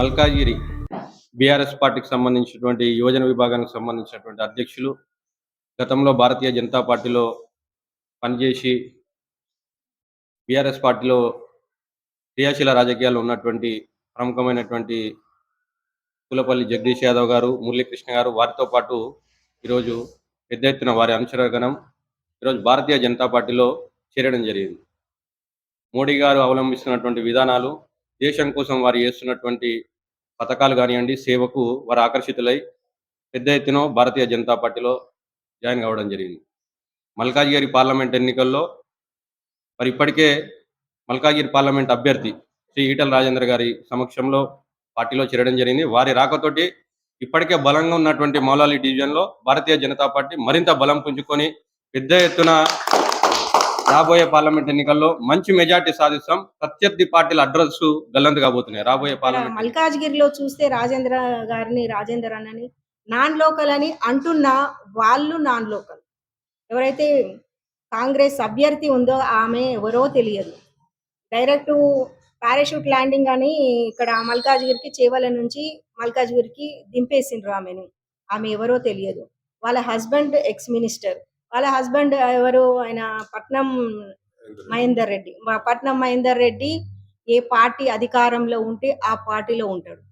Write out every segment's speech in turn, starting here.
Malkajgiri BRS పార్టీకి సంబంధించినటువంటి యువజన విభాగానికి సంబంధించినటువంటి అధ్యక్షులు గతంలో భారతీయ జనతా పార్టీలో పనిచేసి బీఆర్ఎస్ పార్టీలో క్రియాశీల రాజకీయాలు ఉన్నటువంటి ప్రముఖమైనటువంటి కులపల్లి జగదీష్ యాదవ్ గారు మురళీకృష్ణ గారు వారితో పాటు ఈరోజు పెద్ద ఎత్తున వారి అనుచరగణం ఈరోజు భారతీయ జనతా పార్టీలో చేరడం జరిగింది. మోడీ గారు అవలంబిస్తున్నటువంటి విధానాలు దేశం కోసం వారు చేస్తున్నటువంటి పథకాలు కానివ్వండి సేవకు వారు ఆకర్షితులై పెద్ద ఎత్తున భారతీయ జనతా పార్టీలో జాయిన్ కావడం జరిగింది. మల్కాజ్గిరి పార్లమెంట్ ఎన్నికల్లో మరి ఇప్పటికే మల్కాజ్గిరి పార్లమెంట్ అభ్యర్థి శ్రీ ఈటల రాజేంద్ర గారి సమక్షంలో పార్టీలో చేరడం జరిగింది. వారి రాకతోటి ఇప్పటికే బలంగా ఉన్నటువంటి మౌలాలి డివిజన్లో భారతీయ జనతా పార్టీ మరింత బలం పుంజుకొని పెద్ద ఎత్తున రాబోయే పార్లమెంట్ ఎన్నికల్లో మంచి మెజార్టీ సాధిస్తాం. ప్రత్యర్థి పార్టీల అడ్రస్ గల్లంతు కాబోతున్నాయి. రాబోయే పార్లమెంట్ మల్కాజ్గిరిలో చూస్తే రాజేంద్ర గారిని రాజేందర్ అన్నని నాన్ లోకల్ అని అంటున్న వాళ్ళు నాన్ లోకల్. ఎవరైతే కాంగ్రెస్ అభ్యర్థి ఉందో ఆమె ఎవరో తెలియదు. డైరెక్ట్ పారాషూట్ ల్యాండింగ్ అని ఇక్కడ మల్కాజ్గిరికి చేవల నుంచి మల్కాజ్గిరికి దింపేసిండ్రు ఆమెని. ఆమె ఎవరో తెలియదు. వాళ్ళ హస్బెండ్ ఎక్స్ మినిస్టర్. వాళ్ళ హస్బెండ్ ఎవరు? ఆయన పట్నం మహేందర్ రెడ్డి. పట్నం మహేందర్ రెడ్డి ఏ పార్టీ అధికారంలో ఉంటే ఆ పార్టీలో ఉంటాడు.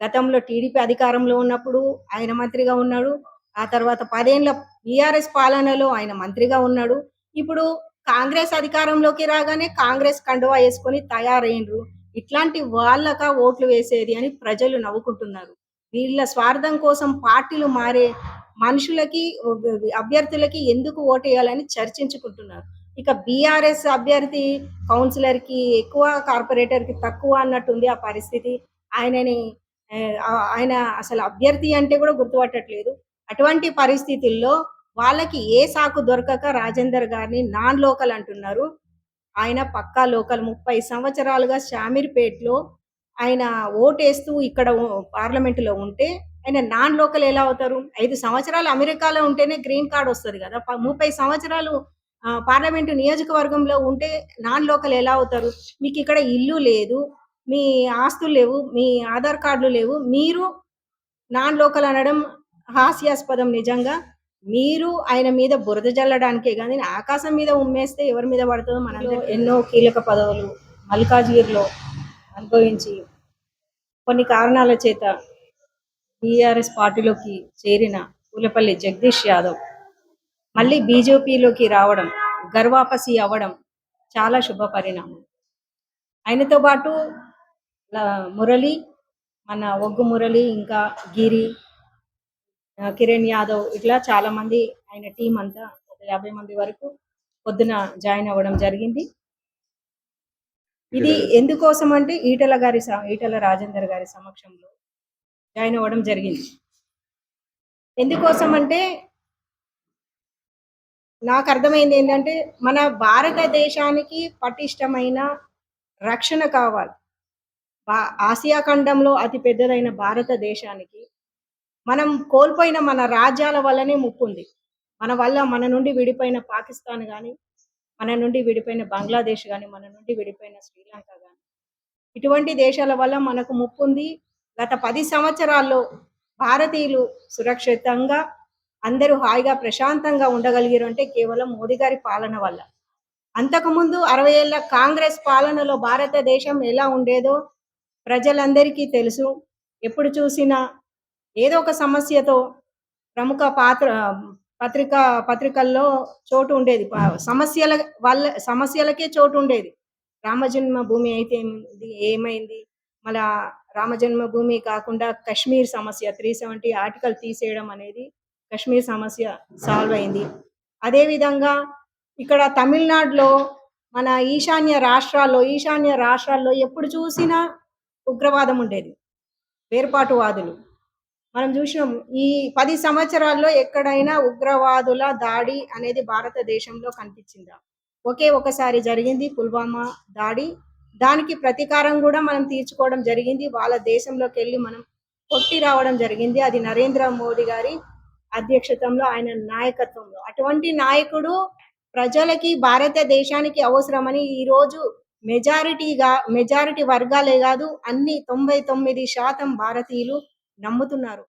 గతంలో టీడీపీ అధికారంలో ఉన్నప్పుడు ఆయన మంత్రిగా ఉన్నాడు. ఆ తర్వాత పదేళ్ళ బీఆర్ఎస్ పాలనలో ఆయన మంత్రిగా ఉన్నాడు. ఇప్పుడు కాంగ్రెస్ అధికారంలోకి రాగానే కాంగ్రెస్ కండువా వేసుకొని తయారైండ్రు ఇట్లాంటి వాళ్ళక ఓట్లు వేసేది అని ప్రజలు నవ్వుకుంటున్నారు. వీళ్ళ స్వార్థం కోసం పార్టీలు మారే మనుషులకి అభ్యర్థులకి ఎందుకు ఓటు వేయాలని చర్చించుకుంటున్నారు. ఇక బీఆర్ఎస్ అభ్యర్థి కౌన్సిలర్కి ఎక్కువ కార్పొరేటర్కి తక్కువ అన్నట్టుంది ఆ పరిస్థితి. ఆయనని ఆయన అసలు అభ్యర్థి అంటే కూడా గుర్తుపట్టట్లేదు. అటువంటి పరిస్థితుల్లో వాళ్ళకి ఏ సాకు దొరకక రాజేందర్ గారిని నాన్ లోకల్ అంటున్నారు. ఆయన పక్కా లోకల్. ముప్పై సంవత్సరాలుగా షామీర్పేట్లో ఆయన ఓటేస్తూ ఇక్కడ పార్లమెంటులో ఉంటే ఆయన నాన్ లోకల్ ఎలా అవుతారు? ఐదు సంవత్సరాలు అమెరికాలో ఉంటేనే గ్రీన్ కార్డ్ వస్తుంది కదా. ముప్పై సంవత్సరాలు పార్లమెంటు నియోజకవర్గంలో ఉంటే నాన్ లోకల్ ఎలా అవుతారు? మీకు ఇక్కడ ఇల్లు లేదు మీ ఆస్తులు లేవు మీ ఆధార్ కార్డులు లేవు. మీరు నాన్ లోకల్ అనడం హాస్యాస్పదం నిజంగా. మీరు ఆయన మీద బురద జల్లడానికే కానీ ఆకాశం మీద ఉమ్మేస్తే ఎవరి మీద పడుతుందో మనలో ఎన్నో కీలక పదవులు మల్కాజ్గిరిలో అనుభవించి కొన్ని కారణాల చేత బీఆర్ఎస్ పార్టీలోకి చేరిన పూలపల్లి జగదీష్ యాదవ్. మళ్ళీ బీజేపీలోకి రావడం గర్వాపసి అవ్వడం చాలా శుభ పరిణామం. ఆయనతో పాటు మురళి మన ఒగ్గు మురళి ఇంకా గిరి కిరణ్ యాదవ్ ఇట్లా చాలా మంది ఆయన టీం అంతా ఒక యాభై మంది వరకు పొద్దున జాయిన్ అవ్వడం జరిగింది. ఇది ఎందుకోసం అంటే ఈటల గారి ఈటల రాజేందర్ గారి సమక్షంలో జాయిన్ అవ్వడం జరిగింది. ఎందుకోసం అంటే నాకు అర్థమైంది ఏంటంటే మన భారతదేశానికి పటిష్టమైన రక్షణ కావాలి. బా- ఆసియా ఖండంలో అతి పెద్దదైన భారతదేశానికి మనం కోల్పోయిన మన రాజ్యాల వల్లనే ముప్పు ఉంది. మన వల్ల మన నుండి విడిపోయిన పాకిస్తాన్ కానీ మన నుండి విడిపోయిన బంగ్లాదేశ్ కానీ మన నుండి విడిపోయిన శ్రీలంక కానీ ఇటువంటి దేశాల వల్ల మనకు ముప్పు ఉంది. గత పది సంవత్సరాల్లో భారతీయులు సురక్షితంగా అందరూ హాయిగా ప్రశాంతంగా ఉండగలిగారు అంటే కేవలం మోదీ గారి పాలన వల్ల. అంతకుముందు అరవై ఏళ్ళ కాంగ్రెస్ పాలనలో భారతదేశం ఎలా ఉండేదో ప్రజలందరికీ తెలుసు. ఎప్పుడు చూసినా ఏదో ఒక సమస్యతో ప్రముఖ పాత్ర పత్రిక పత్రికల్లో చోటు ఉండేది. సమస్యల వల్ల సమస్యలకే చోటు ఉండేది. రామజన్మ భూమి అయితే ఏమైంది ఏమైంది? మళ్ళా రామజన్మభూమి కాకుండా కశ్మీర్ సమస్య త్రీ సెవెంటీ ఆర్టికల్ తీసేయడం అనేది కశ్మీర్ సమస్య సాల్వ్ అయింది. అదేవిధంగా ఇక్కడ తమిళనాడులో మన ఈశాన్య రాష్ట్రాల్లో ఈశాన్య రాష్ట్రాల్లో ఎప్పుడు చూసినా ఉగ్రవాదం ఉండేది. వేర్పాటువాదులు. మనం చూసినాం ఈ పది సంవత్సరాల్లో ఎక్కడైనా ఉగ్రవాదుల దాడి అనేది భారతదేశంలో కనిపించిందా? ఒకే ఒకసారి జరిగింది పుల్వామా దాడి. దానికి ప్రతీకారం కూడా మనం తీర్చుకోవడం జరిగింది. వాళ్ళ దేశంలోకి వెళ్ళి మనం కొట్టి రావడం జరిగింది. అది నరేంద్ర మోడీ గారి అధ్యక్షతంలో ఆయన నాయకత్వంలో. అటువంటి నాయకుడు ప్రజలకి భారతదేశానికి అవసరమని ఈ రోజు మెజారిటీగా మెజారిటీ వర్గాలే కాదు అన్ని తొంభై తొమ్మిది శాతం భారతీయులు నమ్ముతున్నారు.